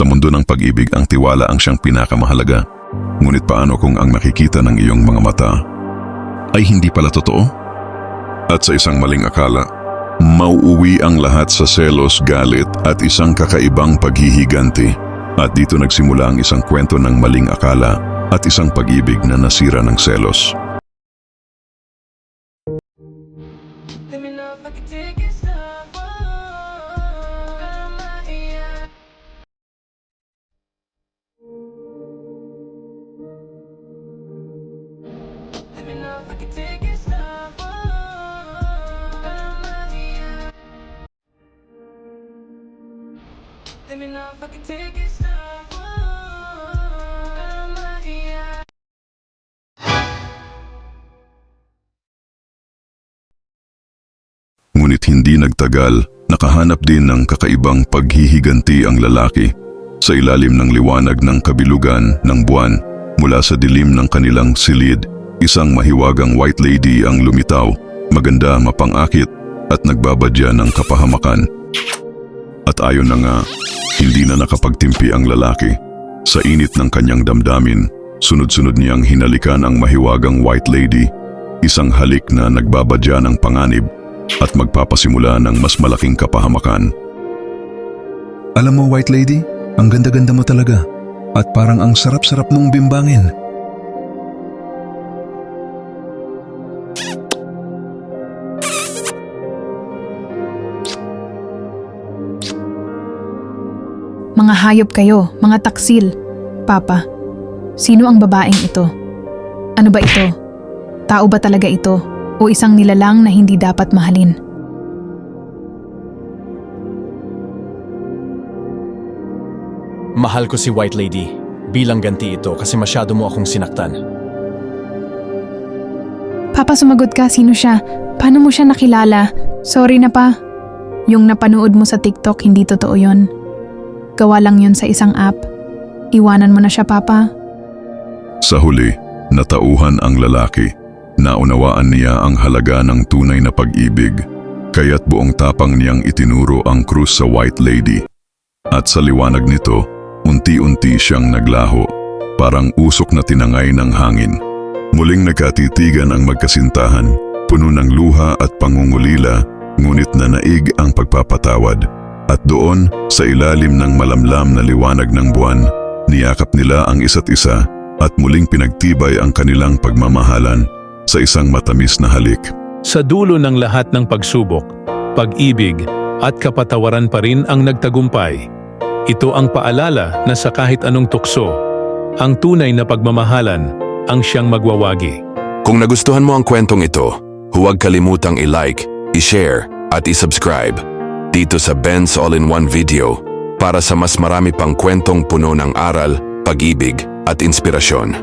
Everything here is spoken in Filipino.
Sa mundo ng pag-ibig, ang tiwala ang siyang pinakamahalaga. Ngunit paano kung ang nakikita ng iyong mga mata ay hindi pala totoo? At sa isang maling akala, mauuwi ang lahat sa selos, galit at isang kakaibang paghihiganti. At dito nagsimula ang isang kwento ng maling akala at isang pag-ibig na nasira ng selos. Let me know if I can take it. Ngunit hindi nagtagal, nakahanap din ng kakaibang paghihiganti ang lalaki sa ilalim ng liwanag ng kabilugan ng buwan mula sa dilim ng kanilang silid. Isang mahiwagang white lady ang lumitaw, maganda, mapangakit at nagbabadya ng kapahamakan. At ayon na nga, hindi na nakapagtimpi ang lalaki. Sa init ng kanyang damdamin, sunod-sunod niyang hinalikan ang mahiwagang white lady, isang halik na nagbabadya ng panganib at magpapasimula ng mas malaking kapahamakan. Alam mo, White Lady, ang ganda-ganda mo talaga. At parang ang sarap-sarap mong bimbangin. Mga hayop kayo, mga taksil. Papa, sino ang babaeng ito? Ano ba ito? Tao ba talaga ito? O isang nilalang na hindi dapat mahalin? Mahal ko si White Lady. Bilang ganti ito kasi masyado mo akong sinaktan. Papa, sumagot ka. Sino siya? Paano mo siya nakilala? Sorry na pa. Yung napanood mo sa TikTok, hindi totoo yon. Gawa lang yon sa isang app. Iwanan mo na siya, Papa. Sa huli, natauhan ang lalaki. Naunawaan niya ang halaga ng tunay na pag-ibig, kaya't buong tapang niyang itinuro ang krus sa White Lady. At sa liwanag nito, unti-unti siyang naglaho, parang usok na tinangay ng hangin. Muling nagkatitigan ang magkasintahan, puno ng luha at pangungulila, ngunit nanaig ang pagpapatawad. At doon, sa ilalim ng malamlam na liwanag ng buwan, niyakap nila ang isa't isa at muling pinagtibay ang kanilang pagmamahalan sa isang matamis na halik. Sa dulo ng lahat ng pagsubok, pag-ibig at kapatawaran pa rin ang nagtagumpay. Ito ang paalala na sa kahit anong tukso, ang tunay na pagmamahalan ang siyang magwawagi. Kung nagustuhan mo ang kwentong ito, huwag kalimutang i-like, i-share at i-subscribe dito sa Ben's All-in-One Video para sa mas marami pang kwentong puno ng aral, pag-ibig at inspirasyon.